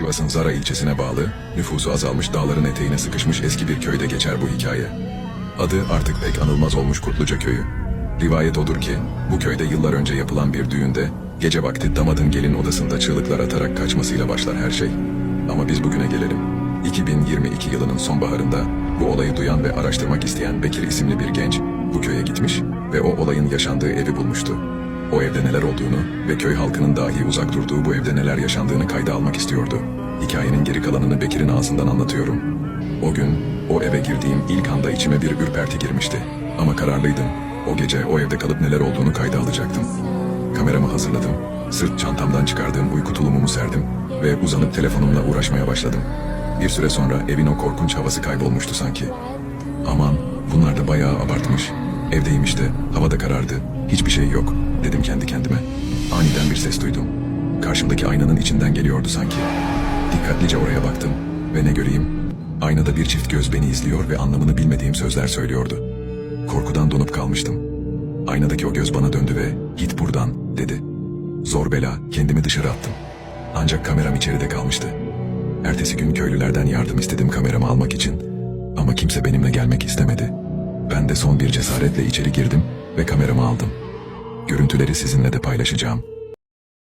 Sivas'ın Zara ilçesine bağlı, nüfusu azalmış dağların eteğine sıkışmış eski bir köyde geçer bu hikaye. Adı artık pek anılmaz olmuş Kurtluca Köyü. Rivayet odur ki, bu köyde yıllar önce yapılan bir düğünde, gece vakti damadın gelin odasında çığlıklar atarak kaçmasıyla başlar her şey. Ama biz bugüne gelelim. 2022 yılının sonbaharında, bu olayı duyan ve araştırmak isteyen Bekir isimli bir genç, bu köye gitmiş ve o olayın yaşandığı evi bulmuştu. O evde neler olduğunu ve köy halkının dahi uzak durduğu bu evde neler yaşandığını kayda almak istiyordu. Hikayenin geri kalanını Bekir'in ağzından anlatıyorum. O gün o eve girdiğim ilk anda içime bir ürperti girmişti. Ama kararlıydım. O gece o evde kalıp neler olduğunu kayda alacaktım. Kameramı hazırladım. Sırt çantamdan çıkardığım uyku tulumumu serdim ve uzanıp telefonumla uğraşmaya başladım. Bir süre sonra evin o korkunç havası kaybolmuştu sanki. Aman bunlar da bayağı abartmış. Evdeyim işte, hava da karardı. Hiçbir şey yok, dedim kendi kendime. Aniden bir ses duydum. Karşımdaki aynanın içinden geliyordu sanki. Dikkatlice oraya baktım ve ne göreyim? Aynada bir çift göz beni izliyor ve anlamını bilmediğim sözler söylüyordu. Korkudan donup kalmıştım. Aynadaki o göz bana döndü ve git buradan dedi. Zor bela kendimi dışarı attım. Ancak kameram içeride kalmıştı. Ertesi gün köylülerden yardım istedim kameramı almak için. Ama kimse benimle gelmek istemedi. Ben de son bir cesaretle içeri girdim ve kameramı aldım. Görüntüleri sizinle de paylaşacağım.